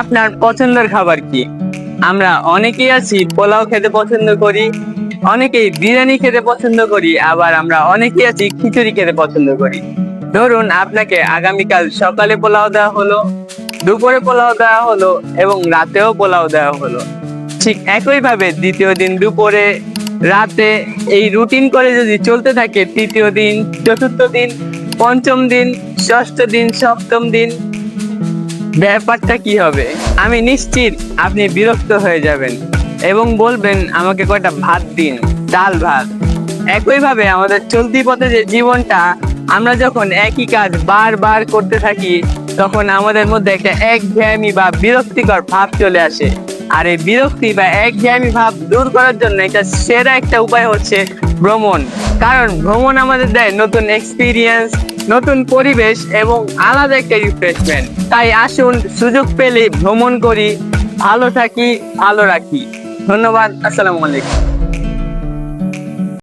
আপনার পছন্দের খাবার কি? আমরা অনেকেই আছি, পোলাও খেতে পছন্দ করি, অনেকেই বিরিয়ানি খেতে পছন্দ করি, আবার আমরা অনেকেই আছি খিচুড়ি খেতে পছন্দ করি। ধরুন আপনাকে আগামীকাল সকালে পোলাও দেওয়া হলো, দুপুরে পোলাও দেওয়া হলো এবং রাতেও পোলাও দেওয়া হলো। ঠিক একইভাবে দ্বিতীয় দিন দুপুরে, রাতে এই রুটিন করে যদি চলতে থাকে, তৃতীয় দিন, চতুর্থ দিন, পঞ্চম দিন, ষষ্ঠ দিন, সপ্তম দিন ব্যাপারটা কি হবে? আমি নিশ্চিত আপনি বিরক্ত হয়ে যাবেন এবং বলবেন, আমাকে কয়টা ভাত দিন, ডাল, ভাত। একইভাবে আমাদের চলতি পথে যে জীবনটা আমরা যখন একই কাজ বারবার করতে থাকি, তখন আমাদের মধ্যে একটা একঘেয়েমি বা বিরক্তিকর ভাব চলে আসে। আর এই বিরক্তি বা একঘেয়েমি ভাব দূর করার জন্য এটা সেরা একটা উপায় হচ্ছে ভ্রমণ। কারণ ভ্রমণ আমাদের দেয় নতুন এক্সপিরিয়েন্স নতুন পরিবেশ এবং আলাদা একটা রিফ্রেশমেন্ট তাই আসুন, সুযোগ পেলে ভ্রমণ করি, ভালো থাকি, ভালো রাখি। ধন্যবাদ, আসসালামু আলাইকুম।